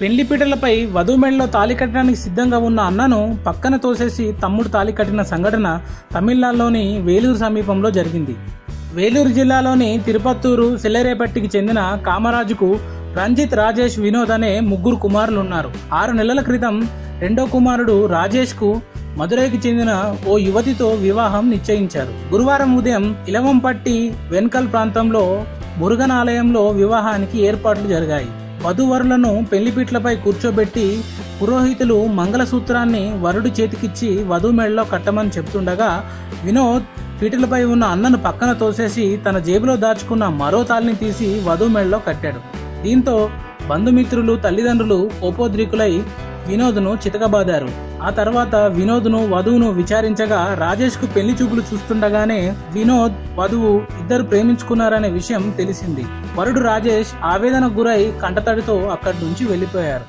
పెళ్ళిపీటలపై వధుమెళ్ళలో తాలి కట్టడానికి సిద్ధంగా ఉన్న అన్నను పక్కన తోసేసి తమ్ముడు తాలి కట్టిన సంఘటన తమిళనాడులోని వేలూరు సమీపంలో జరిగింది. వేలూరు జిల్లాలోని తిరుపత్తూరు సెల్లరేపట్టికి చెందిన కామరాజుకు రంజిత్ రాజేష్ వినోద్ అనే ముగ్గురు కుమారులు ఉన్నారు ఆరు నెలల క్రితం రెండో కుమారుడు రాజేష్కు మదురైకి చెందిన ఓ యువతితో వివాహం నిశ్చయించారు. గురువారం ఉదయం ఇలవంపట్టి వెన్కల్ ప్రాంతంలో మురుగన్ ఆలయంలో వివాహానికి ఏర్పాట్లు జరిగాయి. వధువరులను పెళ్ళిపీట్లపై కూర్చోబెట్టి పురోహితులు మంగళసూత్రాన్ని వరుడి చేతికిచ్చి వధు మెడలో కట్టమని చెప్తుండగా వినోద్ పీటలపై ఉన్న అన్నను పక్కన తోసేసి తన జేబులో దాచుకున్న మరో తాలిని తీసి వధు మెడలో కట్టాడు. దీంతో బంధుమిత్రులు తల్లిదండ్రులు కోపోద్రికులై వినోద్ను చితకబాదారు. ఆ తర్వాత వినోద్ను వధువును విచారించగా రాజేష్కు పెళ్ళి చూపులు చూస్తుండగానే వినోద్ వధువు ఇద్దరు ప్రేమించుకున్నారనే విషయం తెలిసింది. వరుడు రాజేష్ ఆవేదన గురై కంటతడితో అక్కడి నుంచి వెళ్ళిపోయారు.